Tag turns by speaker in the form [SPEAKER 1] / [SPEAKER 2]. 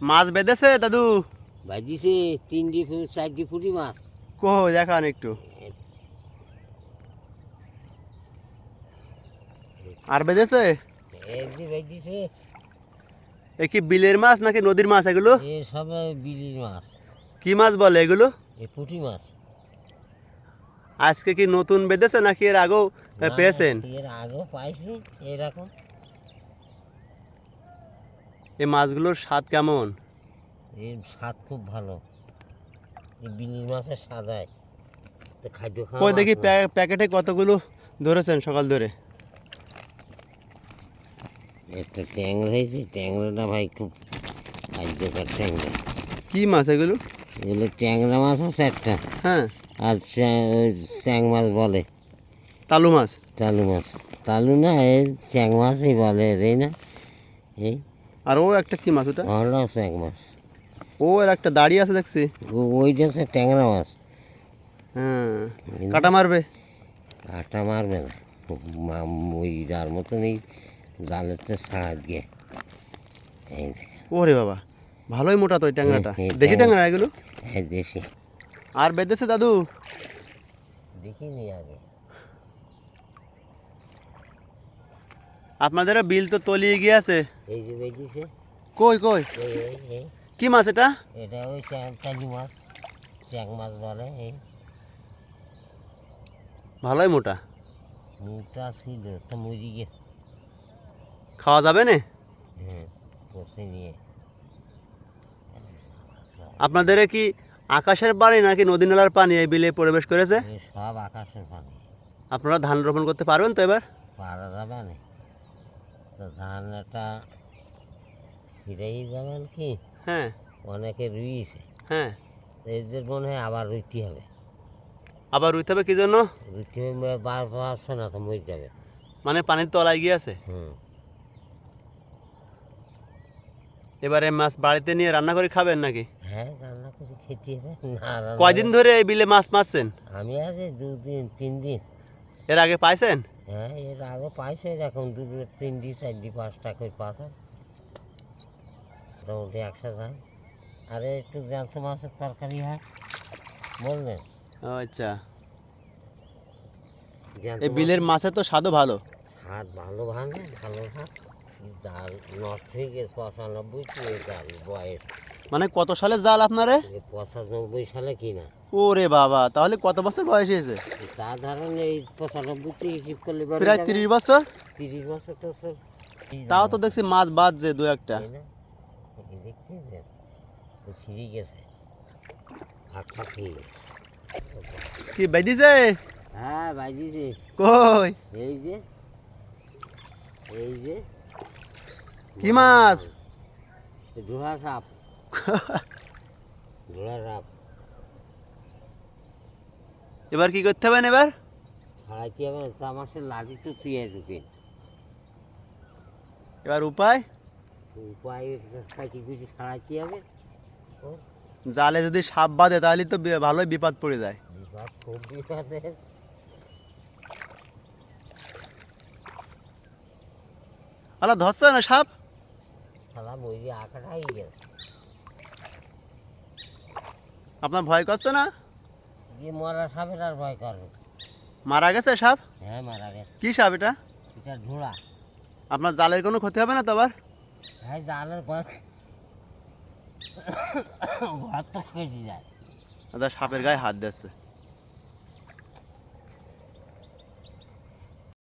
[SPEAKER 1] মাছ বেঁধেছে দাদু?
[SPEAKER 2] ভাজিছে তিনটি চারটি ফুটি মাছ।
[SPEAKER 1] কো দেখান একটু। আর বেঁধেছে? এ কি বিলের মাছ নাকি নদীর মাছ এগুলো?
[SPEAKER 2] এ সব বিলির মাছ।
[SPEAKER 1] কি মাছ বলে এগুলো?
[SPEAKER 2] এ পুঁটি মাছ।
[SPEAKER 1] আজকে কি নতুন বেঁধেছে নাকি এর আগেও পেয়েছেন?
[SPEAKER 2] এর আগেও পাইছি এরকম।
[SPEAKER 1] এই মাছগুলোর স্বাদ কেমন?
[SPEAKER 2] এর স্বাদ খুব ভালো। এই বিলির মাছের স্বাদায় তো খাদ্য খাওয়া
[SPEAKER 1] কই দেখি প্যা- প্যাকেটে কতগুলো ধরেছেন সকাল ধরে?
[SPEAKER 2] একটা ট্যাংরা হয়েছে ট্যাংরাটা ভাই খুব খাদ্যকর ট্যাংরা।
[SPEAKER 1] কি মাছ এগুলো?
[SPEAKER 2] এগুলো ট্যাংরা মাছ আছে একটা।
[SPEAKER 1] হ্যাঁ।
[SPEAKER 2] আর চ্যাং- ওই চ্যাং মাছ বলে।
[SPEAKER 1] তালু মাছ?
[SPEAKER 2] তালু মাছ। তালু না এই চ্যাং মাছই বলে রে না? এই
[SPEAKER 1] আর ও একটা কি মাছ ওটা?
[SPEAKER 2] ওটাও চ্যাং মাছ।
[SPEAKER 1] ও এর একটা দাড়ি আছে দেখছি।
[SPEAKER 2] ও- ওইটা হচ্ছে ট্যাংরা মাছ।
[SPEAKER 1] হ্যাঁ। কাটা মারবে?
[SPEAKER 2] আটা মারবে না। মা- ওই যার মতন এই জালেতে ছাড়া দিয়ে। এই
[SPEAKER 1] ওরে বাবা ভালোই মোটা তো ওই ট্যাংরাটা।
[SPEAKER 2] হুম,
[SPEAKER 1] দেখি
[SPEAKER 2] ট্যাংরা।
[SPEAKER 1] ট্যাংরা এগুলো?
[SPEAKER 2] এই দেশি।
[SPEAKER 1] আর বেঁধেছে দাদু?
[SPEAKER 2] দেখিনি আগে।
[SPEAKER 1] আপনাদের বিল তো তলিয়ে গিয়েছে।
[SPEAKER 2] এই যে বেজিছে
[SPEAKER 1] কই কই? কি মাছ এটা?
[SPEAKER 2] এটা ওই মাছ। চ্যাং মাছ বলে এই।
[SPEAKER 1] ভালোই মোটা।
[SPEAKER 2] মুখটা ছিল তো মরি
[SPEAKER 1] খাওয়া যাবে না?
[SPEAKER 2] হ্যাঁ নিয়ে।
[SPEAKER 1] আপনাদের কি আকাশের পানি নাকি নদী নালার পানি এই বিলে প্রবেশ করেছে?
[SPEAKER 2] সব আকাশের পানি।
[SPEAKER 1] আপনারা ধান রোপণ করতে পারবেন তো এবার?
[SPEAKER 2] পারা যাবে না। তো ধানটা ফিরেই যাবেন কি?
[SPEAKER 1] হ্যাঁ।
[SPEAKER 2] অনেকে রুইছে।
[SPEAKER 1] হ্যাঁ।
[SPEAKER 2] এদের মনে হয় আবার রুইতে হবে।
[SPEAKER 1] আবার রুইতে হবে কি জন্য?
[SPEAKER 2] রুইতে হবে বার পাচ্ছে না তো মরে যাবে।
[SPEAKER 1] মানে পানির তলায় গিয়েছে
[SPEAKER 2] হুম।
[SPEAKER 1] এবারে মাছ বাড়িতে নিয়ে রান্না করে খাবেন নাকি?
[SPEAKER 2] হ্যাঁ রান্না করে খেতে হবে। না
[SPEAKER 1] কয়দিন ধরে এই বিলে মাছ মারছেন?
[SPEAKER 2] আমি আজ এই দুদিন তিন দিন
[SPEAKER 1] এর আগে পাইছেন?
[SPEAKER 2] হ্যাঁ এর আগে পাইছে এরকম দুটো তিনটি চারটি পাঁচটা করে পাতা মোটামুটি একশো ধান। আরে একটু জ্যান্ত মাছের তরকারি হয়? বললেন
[SPEAKER 1] ও আচ্ছা। এই বিলের মাছের তো স্বাদও ভালো।
[SPEAKER 2] হাত ভালো ভাঙে ভালো হাত জাল হয়ে গেছে পঁচানব্বই জাল বয়স।
[SPEAKER 1] মানে কত সালে জাল আপনারে?
[SPEAKER 2] পঁচানব্বই সালে কিনা।
[SPEAKER 1] ওরে বাবা তাহলে কত বছর বয়স হয়েছে?
[SPEAKER 2] তা ধরেন এই পঁচানব্বইতে হিসেব করলে
[SPEAKER 1] প্রায় তিরিশ বছর?
[SPEAKER 2] তিরিশ বছর তো
[SPEAKER 1] তাও তো দেখছি মাছ বাজছে দু একটা।
[SPEAKER 2] ছিঁড়ে গেছে। হয়ে
[SPEAKER 1] কি বেদিছে
[SPEAKER 2] হ্যাঁ বাইদিছে।
[SPEAKER 1] কই?
[SPEAKER 2] এই যে এই যে।
[SPEAKER 1] কি মাছ?
[SPEAKER 2] ঢোড়া সাপ। ঢোড়া সাপ।
[SPEAKER 1] এবার কি করতে হবে এবার?
[SPEAKER 2] ছাড়াইতে হবে? না, লাঠি তো তুই ঢুকে
[SPEAKER 1] এবার উপায়?
[SPEAKER 2] উপায় কাটি ছাড়াইতে হবে?
[SPEAKER 1] জালে যদি সাপ বাঁধে তাহলে তো ভালোই বিপদ পড়ে যায়।
[SPEAKER 2] বিপদ খুব বিপদের
[SPEAKER 1] আলা ধরছে না সাপ?
[SPEAKER 2] শালা
[SPEAKER 1] আপনার ভয় করছে না?
[SPEAKER 2] মরা সাপের আর ভয় করবে
[SPEAKER 1] মারা গেছে সাপ?
[SPEAKER 2] হ্যাঁ মারা গেছে।
[SPEAKER 1] কি সাপ এটা?
[SPEAKER 2] এটা ঢোড়া।
[SPEAKER 1] আপনার জালের কোনো ক্ষতি হবে না তো আবার?
[SPEAKER 2] হ্যাঁ জালের ঘর তো যায়।
[SPEAKER 1] দাদা সাপের গায়ে হাত দিচ্ছে